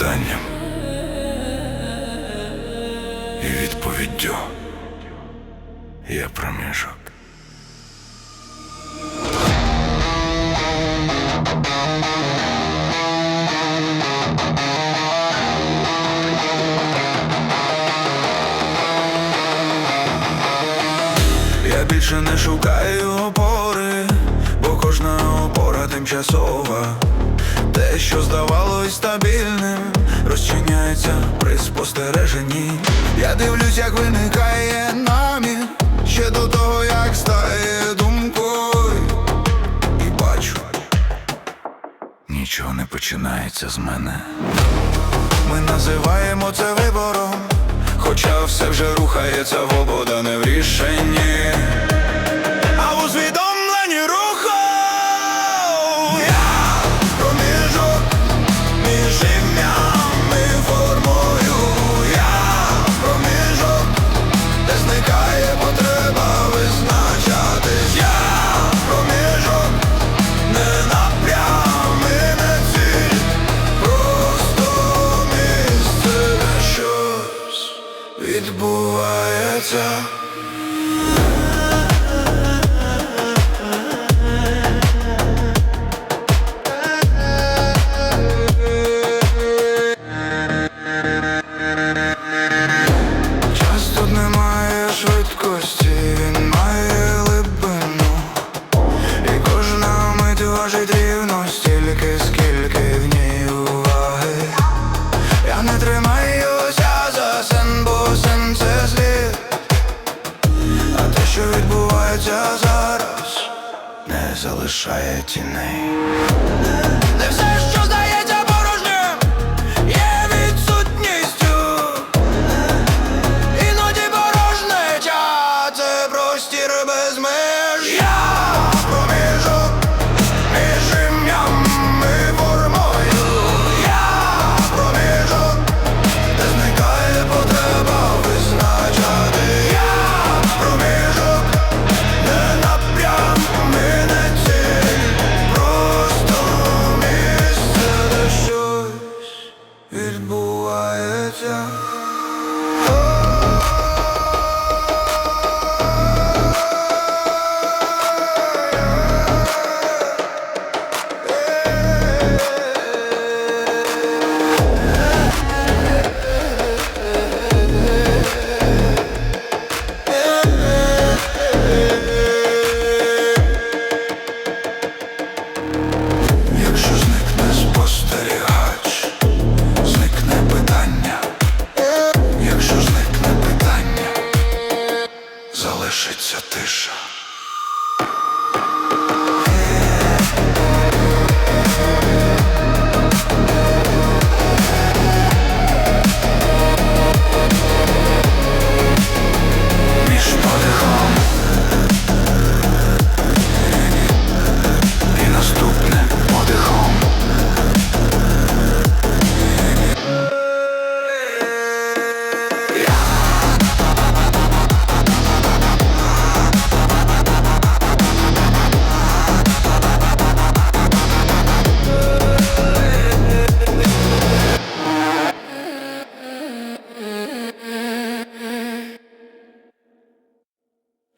запитанням і відповіддю є проміжок. Я більше не шукаю опори, бо кожна опора тимчасова. Те, що здавалось стабільним, розчиняється при спостереженні. Я дивлюсь, як виникає намір ще до того, як стає думкою. І бачу, нічого не починається з мене. Ми називаємо це вибором, хоча все вже рухається в обода, не в рішенні. відбувається. Час Залишає тіней 나 лишиться тиша.